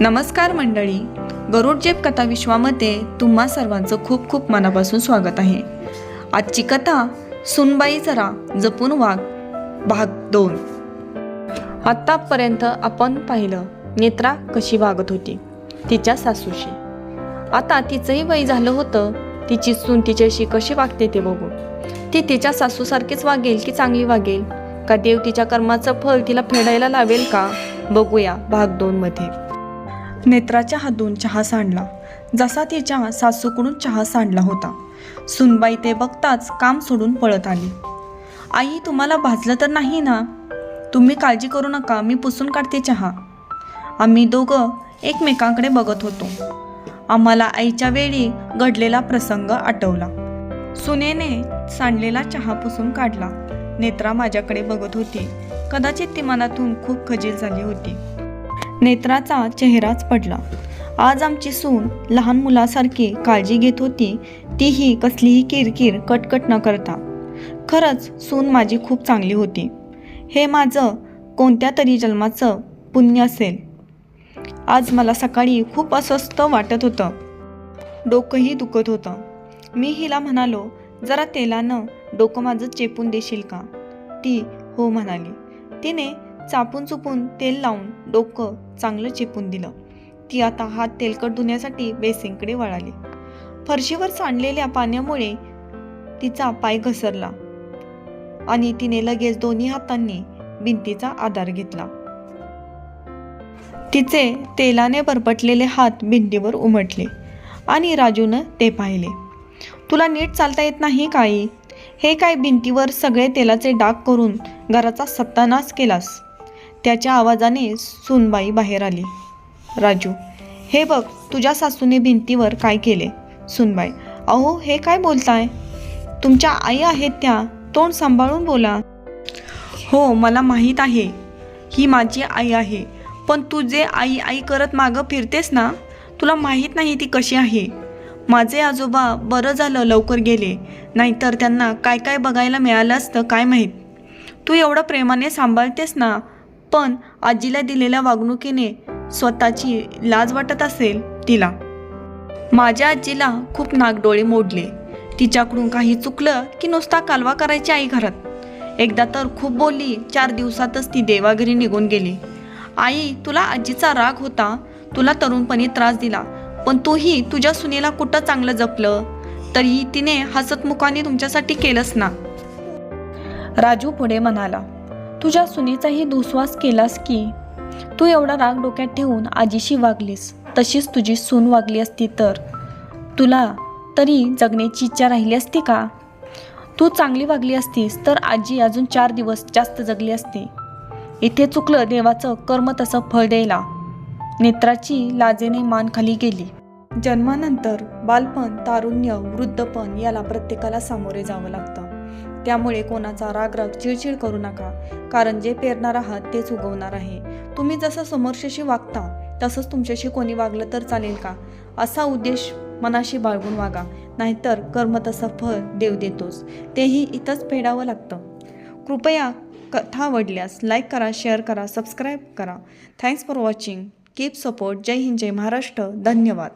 नमस्कार मंडळी. गरुडजेप कथा विश्वामध्ये तुम्हा सर्वांचं खूप खूप मनापासून स्वागत आहे. आजची कथा सुनबाई जरा जपून वाघ भाग दोन. आत्तापर्यंत आपण पाहिलं नेत्रा कशी वागत होती तिच्या सासूशी. आता तिचंही वय झालं होतं तिची सून तिच्याशी कशी वागते ते बघू ती तिच्या सासूसारखीच वागेल की चांगली वागेल? का देव तिच्या कर्माचं फळ तिला फेडायला लावेल का? बघूया भाग दोनमध्ये. नेत्राच्या हातून चहा सांडला. जसा तिच्या सासूकडून चहा सांडला होता. सुनबाई ते बघताच काम सोडून पळत आली. आई तुम्हाला भाजलं तर नाही ना? तुम्ही काळजी करू नका मी पुसून काढते चहा. आम्ही दोघं एकमेकांकडे बघत होतो. आम्हाला आईच्या वेळी घडलेला प्रसंग आठवला. सुनेने सांडलेला चहा पुसून काढला. नेत्रा माझ्याकडे बघत होती. कदाचित ती मनातून खूप खजील झाली होती. नेत्राचा चेहराच पडला. आज आमची सून लहान मुलासारखी काळजी घेत होती तीही कसलीही किरकिर कटकट न करता. खरंच सून माझी खूप चांगली होती. हे माझं कोणत्या तरी जन्माचं पुण्य असेल. आज मला सकाळी खूप अस्वस्थ वाटत होतं. डोकंही दुखत होतं. मी हिला म्हणालो जरा तेलानं डोकं माझं चेपून देशील का? ती हो म्हणाली. तिने चापून चुपून तेल लावून डोकं चांगलं चेपून दिलं. ती आता हात तेलकट धुण्यासाठी बेसिंगकडे वळाली. फरशीवर सांडलेल्या पाण्यामुळे तिचा पाय घसरला आणि तिने लगेच दोन्ही हातांनी भिंतीचा आधार घेतला. तिचे तेलाने बरपटलेले हात भिंतीवर उमटले आणि राजूनं ते पाहिले. तुला नीट चालता येत नाही काही हे काय भिंतीवर सगळे तेलाचे डाग करून घराचा सत्तानाश केलास? त्याच्या आवाजाने सुनबाई बाहेर आली. राजू हे बघ तुझ्या सासूने भिंतीवर काय केले? सुनबाई अहो हे काय बोलताय? तुमच्या आई आहेत त्या तोंड सांभाळून बोला. हो मला माहीत आहे. ही माझी आई आहे. पण तू जे आई आई करत मागं फिरतेस ना तुला माहीत नाही ती कशी आहे. माझे आजोबा बरं झालं लवकर गेले. नाहीतर त्यांना काय काय बघायला मिळालं असतं काय माहीत? तू एवढं प्रेमाने सांभाळतेस ना पण आजीला दिलेल्या वागणुकीने स्वतःची लाज वाटत असेल तिला. माझ्या आजीला खूप नागडोळे मोडले. तिच्याकडून काही चुकलं की नुसता कालवा करायची आई घरात. एकदा तर खूप बोलली चार दिवसातच ती देवाघरी निघून गेली. आई तुला आजीचा राग होता. तुला तरुणपणी त्रास दिला. पण तूही तुझ्या सुनेला कुठं चांगलं जपलं? तरी तिने हसतमुखाने तुमच्यासाठी केलंच ना. राजू पुढे म्हणाला तुझ्या सुनेचाही दुस्वास केलास की. तू एवढा राग डोक्यात ठेवून आजीशी वागलीस. तशीच तुझी सून वागली असती तर. तुला तरी जगण्याची इच्छा राहिली असती का? तू चांगली वागली असतीस तर आजी अजून चार दिवस जास्त जगली असती. इथे चुकलं देवाचं कर्म तसं फळ द्यायला. नेत्राची लाजेने मान खाली गेली. जन्मानंतर बालपण तारुण्य वृद्धपण याला प्रत्येकाला सामोरे जावं लागतं. त्यामुळे कोणाचा राग राग चिडचिड करू नका कारण जे पेरणार आहात तेच उगवणार आहे. तुम्ही जसं समोरच्याशी वागता तसंच तुमच्याशी कोणी वागलं तर चालेल का? असा उद्देश मनाशी बाळगून वागा नाहीतर कर्म तसं फळ देव देतोच तेही इथंच फेडावं लागतं. कृपया कथा आवडल्यास लाईक करा शेअर करा सबस्क्राईब करा. Thanks for watching. Keep support. जय हिंद जय महाराष्ट्र. धन्यवाद.